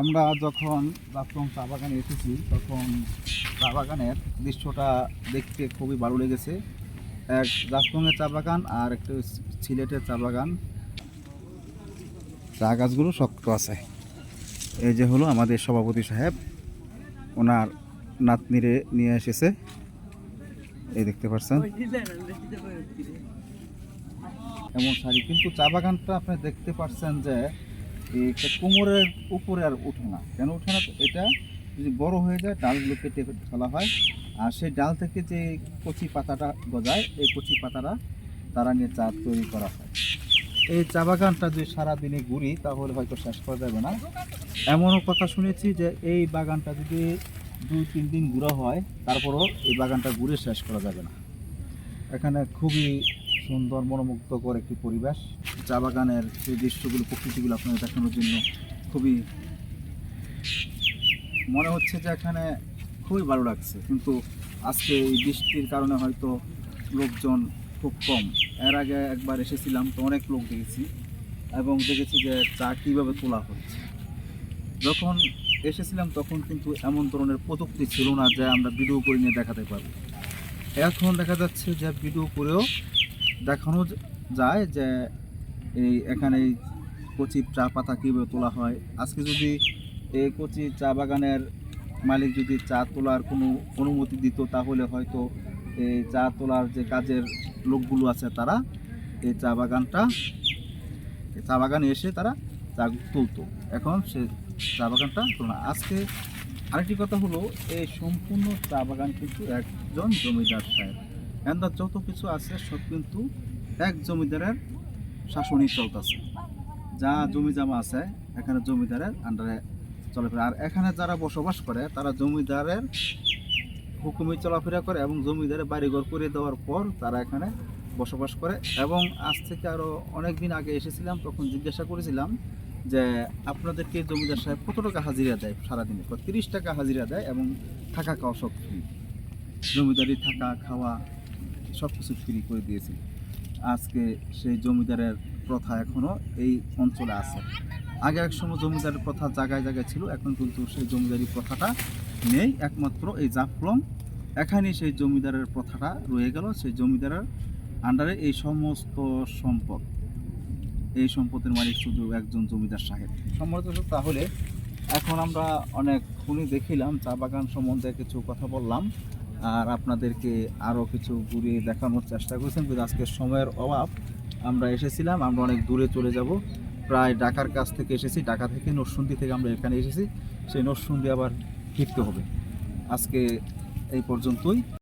আমরা যখন জাফলং চা বাগানে এসেছি তখন চা বাগানের দৃশ্যটা দেখতে খুবই ভালো লেগেছে। এক জাফলংয়ের চা বাগান আর একটা সিলেটের চা বাগান। চা গাছগুলো শক্ত আছে। এই যে হলো আমাদের সভাপতি সাহেব ওনার নাতনিরে নিয়ে এসেছে। এই দেখতে পাচ্ছেন। এমন শাড়ি। কিন্তু চা বাগানটা আপনি দেখতে পাচ্ছেন যে এই কোমরের উপরে আর ওঠে না। কেন ওঠে না? এটা যদি বড় হয়ে যায়, ডালগুলো কেটে ফেলা হয়। আর সেই ডাল থেকে যে কচি পাতাটা গজায়, এই কচি পাতাটা তারা নিয়ে চা তৈরি করা হয়। এই চা বাগানটা যদি সারাদিনে ঘুরি, তাহলে হয়তো শেষ করা যাবে না। এমনও কথা শুনেছি যে, এই বাগানটা যদি দুই, তিন দিন ঘুরা হয়, তারপরও এই বাগানটা ঘুরে শেষ করা যাবে না। এখানে খুবই সুন্দর মনোমুগ্ধকর একটি পরিবেশ। চা বাগানের সেই দৃশ্যগুলো, প্রকৃতিগুলো আপনাদের দেখানোর জন্য খুবই মনে হচ্ছে যে এখানে খুবই ভালো লাগছে। কিন্তু আজকে এই বৃষ্টির কারণে হয়তো লোকজন খুব কম। এর আগে একবার এসেছিলাম তো অনেক লোক দেখেছি এবং দেখেছি যে চা কীভাবে তোলা হচ্ছে। যখন এসেছিলাম তখন কিন্তু এমন ধরনের প্রযুক্তি ছিল না যে আমরা ভিডিও করে নিয়ে দেখাতে পারব। এখন দেখা যাচ্ছে যে ভিডিও করেও দেখানো যায় যে এই এখানে কচি চা পাতা কীভাবে তোলা হয়। আজকে যদি এই কচি চা বাগানের মালিক যদি চা তোলার কোনো অনুমতি দিত, তাহলে হয়তো এই চা তোলার যে কাজের লোকগুলো আছে তারা এই চা বাগানটা চা বাগানে এসে তারা চা তুলতো। এখন সে চা বাগানটা তোলা আজকে আরেকটি কথা হলো, এই সম্পূর্ণ চা বাগান কিন্তু একজন জমিদার সাহেব। এন্দার যত কিছু আছে, সব কিন্তু এক জমিদারের শাসনই চলতেছে যা জমি জামা আছে, এখানে জমিদারের আন্ডারে চলাফেরা। আর এখানে যারা বসবাস করে, তারা জমিদারের হুকুমে চলাফেরা করে এবং জমিদারের বাড়িঘর করে দেওয়ার পর তারা এখানে বসবাস করে। এবং আজ থেকে আরও অনেক দিন আগে এসেছিলাম, তখন জিজ্ঞাসা করেছিলাম যে, আপনাদেরকে জমিদার সাহেব কত টাকা হাজিরা দেয় সারাদিনে? তিরিশ টাকা হাজিরা দেয় এবং থাকা খাওয়া সব জমিদারি থাকা, খাওয়া সব কিছু ফ্রি করে দিয়েছি। আজকে সেই জমিদারের প্রথা এখনও এই অঞ্চলে আছে। আগে এক সময় জমিদারের প্রথা জায়গায় জায়গায় ছিল, এখন কিন্তু সেই জমিদারি প্রথাটা নেই, একমাত্র এই জাফলং। এখানেই সেই জমিদারের প্রথাটা রয়ে গেল, সেই জমিদারের আন্ডারে এই সমস্ত সম্পদ। এই সম্পদের মালিক শুধু একজন জমিদার সাহেব। সম্মানিত তাহলে এখন আমরা অনেক খুনি দেখিলাম, চা বাগান সম্বন্ধে কিছু কথা বললাম। আর আপনাদেরকে আরও কিছু ঘুরিয়ে দেখানোর চেষ্টা করেছেন, কিন্তু আজকে সময়ের অভাব। আমরা এসেছিলাম, আমরা অনেক দূরে চলে যাব। প্রায় ঢাকার কাছ থেকে এসেছি, ঢাকা থেকে নরসুন্দি থেকে আমরা এখানে এসেছি। সেই নরসুন্দি আবার ফিরতে হবে। আজকে এই পর্যন্তই।